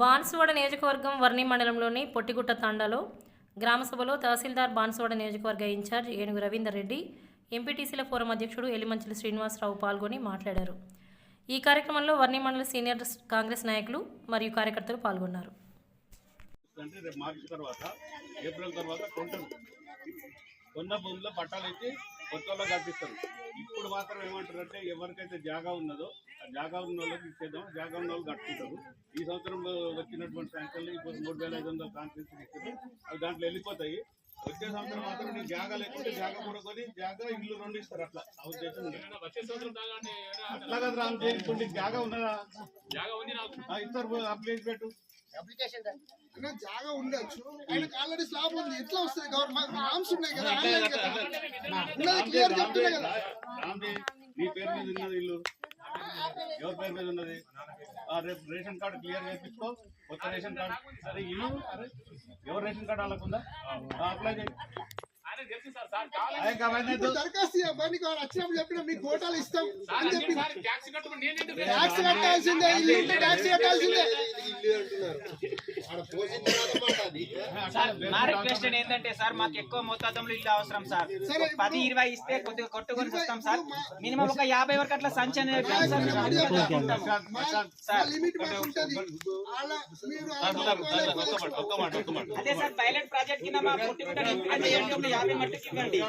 బాన్సువాడ నియోజకవర్గం వర్ణి మండలంలోని పొట్టిగుట్ట తాండాలో గ్రామసభలో తహసీల్దార్ బాన్సువాడ నియోజకవర్గ ఇన్ఛార్జ్ ఏనుగు రవీందర్ రెడ్డి ఎంపీటీసీల ఫోరం అధ్యక్షుడు ఎలిమంచిలి శ్రీనివాసరావు పాల్గొని మాట్లాడారు. ఈ కార్యక్రమంలో వర్ణి మండల సీనియర్ కాంగ్రెస్ నాయకులు మరియు కార్యకర్తలు పాల్గొన్నారు. అంటే రేపు మార్చి తర్వాత ఏప్రిల్ తర్వాత కొంటారు. కొన్న భూమిలో పట్టాలు కొత్త వాళ్ళకి ఇప్పుడు మాత్రం ఏమంటారంటే ఎవరికైతే జాగా ఉన్నదో ఆ జాగా ఉన్న వాళ్ళకి ఇచ్చేద్దాం జాగా ఉన్న వాళ్ళు కట్టుకుంటారు. ఈ సంవత్సరం వచ్చినటువంటి శాంక్షన్లు ఇప్పుడు మూడు వేల ఐదు వందల కాన్ఫరెన్స్ ఇచ్చారు. అవి దాంట్లో వెళ్ళిపోతాయి. వచ్చే సంవత్సరం మాత్రం నీకు జాగా లేకుంటే జాగా కూడా కొని జాగా ఇల్లు రెండు ఇస్తారు అట్లా. ఉద్దేశం ఉంది. అట్లా కదా రామ్ ఇప్పుడు జాగా ఉన్నదా? ఆ, ఇస్తారు అప్లై పెట్టు. జాగా ఉండొచ్చు. ఆయనకు ఆల్రెడీ స్లాబ్ ఉంది. ఎట్లా వస్తుంది? గవర్నమెంట్ నామ్స్ ఉన్నాయి కదా ఆన్లైన్ కదా. ఉన్నది క్లియర్ చెప్తున్నా కదా. రామ్జీ, నీ పేరు మీద ఉన్నది ఇల్లు. ఎవరి పేరు మీద ఉన్నది? ఆ రేపు రేషన్ కార్డు క్లియర్ చేయించుకో. కొత్త రేషన్ కార్డు. సరే ఇల్లు ఎవరు రేషన్ కార్డు వాళ్ళకుందా? అప్లై చేయి. అయ్యా, అవన్నీ ఇప్పుడు వద్దు. దరఖాస్తు ఇవ్వ, నీకు వాళ్ళు వచ్చినప్పుడు చెప్పిన మీకు కోటాలు ఇస్తాం. అని చెప్పి ట్యాక్స్ కట్టాల్సిందే. ఇల్లు ట్యాక్స్ కట్టాల్సిందే. మా రిక్వెస్ట్ ఏంటంటే సార్ మాకు ఎక్కువ మోతాదంలో ఇల్లు అవసరం సార్. పది ఇరవై ఇస్తే కొద్దిగా కొట్టుకొని వస్తాం సార్. మినిమం ఒక యాభై వరకు అట్లా సంచి అనేది అదే సార్ పైలట్ ప్రాజెక్ట్ కింద మా యాభై మట్టుకు ఇవ్వండి.